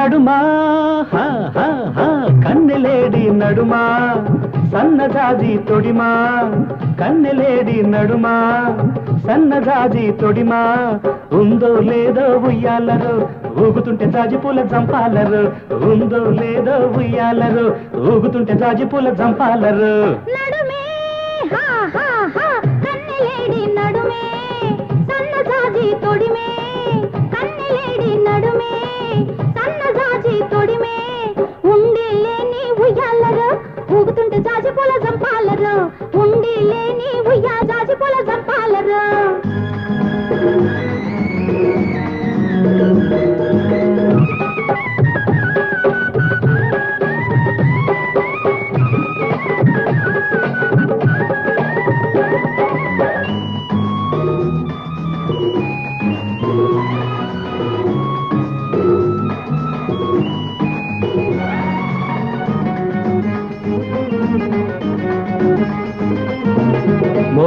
నడుమా? కన్నెలేడి నడుమా? సన్నజాజి తొడిమా? కన్నెలేడి నడుమా? సన్నజాజి తొడిమా? ఉందో లేదో ఉయ్యాలరు ఊగుతుంటే జాజి పూల జంపాలరు. ఉందో లేదో ఉయ్యాలరు ఊగుతుంటే జాజి పూల జంపాలరు. నడుమే హా హా.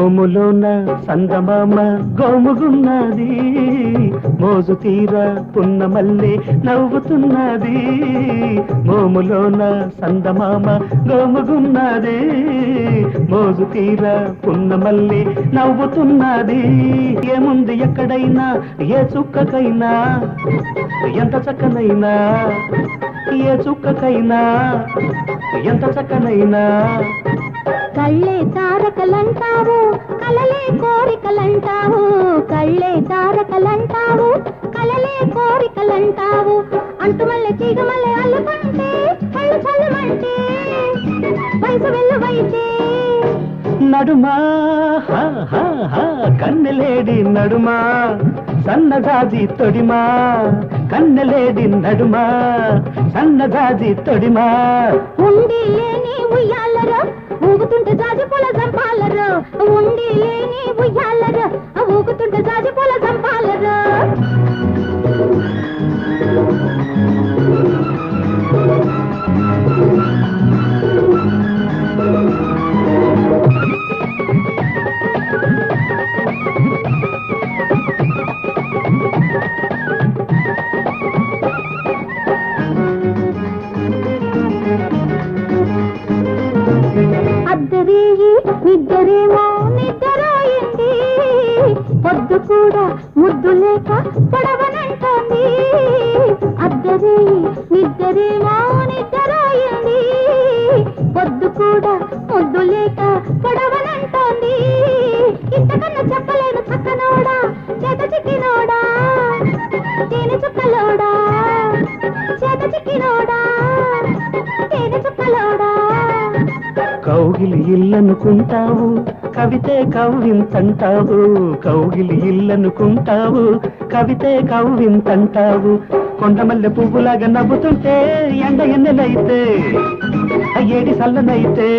మోములోన సందమామ గోముగున్నది. మోజు తీర పున్నమల్లి నవ్వుతున్నది. మోములోన సందమామ గోముగున్నది. మోజు తీర పున్నమల్లి నవ్వుతున్నది. ఏముంది ఎక్కడైనా? ఏ చుక్కకైనా? ఎంత చక్కనైనా? ఏ చుక్కకైనా? ఎంత చక్కనైనా? కళ్ళే తారకలంటావు కలలే కోరికలంటావు కళ్ళే తారకలంటావు కలలే కోరికలంటావు. అంటుమల్లె మల్లె అల్లుకుంటే నడుమా? కన్నెలేడి నడుమా? సన్నజాజి తొడిమా? కన్నెలేడి నడుమా? సన్నజాజి తొడిమా? ఉండి లేని ఉయ్యాలరు? ఊగుతుంటే జాజి పూల జంపాలరు ఉండి లేని ఉయ్యాలరు? ఊగుతుంటే జాజి పూల జంపాలరు అద్దరేయి నిద్దరేమో నిద్దరాయింది పొద్దు కూడా ముద్దు లేక పొడవనంటోంది అద్దరేయి నిద్దరేమో నిద్దరాయింది పొద్దు కూడా ముద్దు లేక పొడవనంటోంది ఇంతకన్నా చెప్పలేను చక్కనోడా చేత చిక్కినోడా. తేనె చుక్కలో కౌగిలి ఇల్లనుకుంటావు కవితే కవ్వింతంటావు కౌగిలి ఇల్లనుకుంటావు కవితే కవ్వింతంటావు. కొండమల్లె పువ్వులాగా నవ్వుతుంటే ఎండ ఎన్నెలైతే ఏడి సల్లనైతే.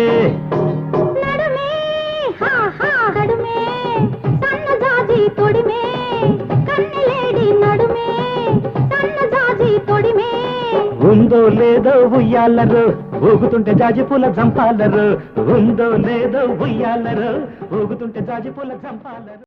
తొడిమే ఉందో లేదో ఉయ్యాలరు. ఊగుతుంటే జాజిపూల జంపాలరు. ఉందో లేదో ఉయ్యాలరు. ఊగుతుంటే జాజిపూల జంపాలరు.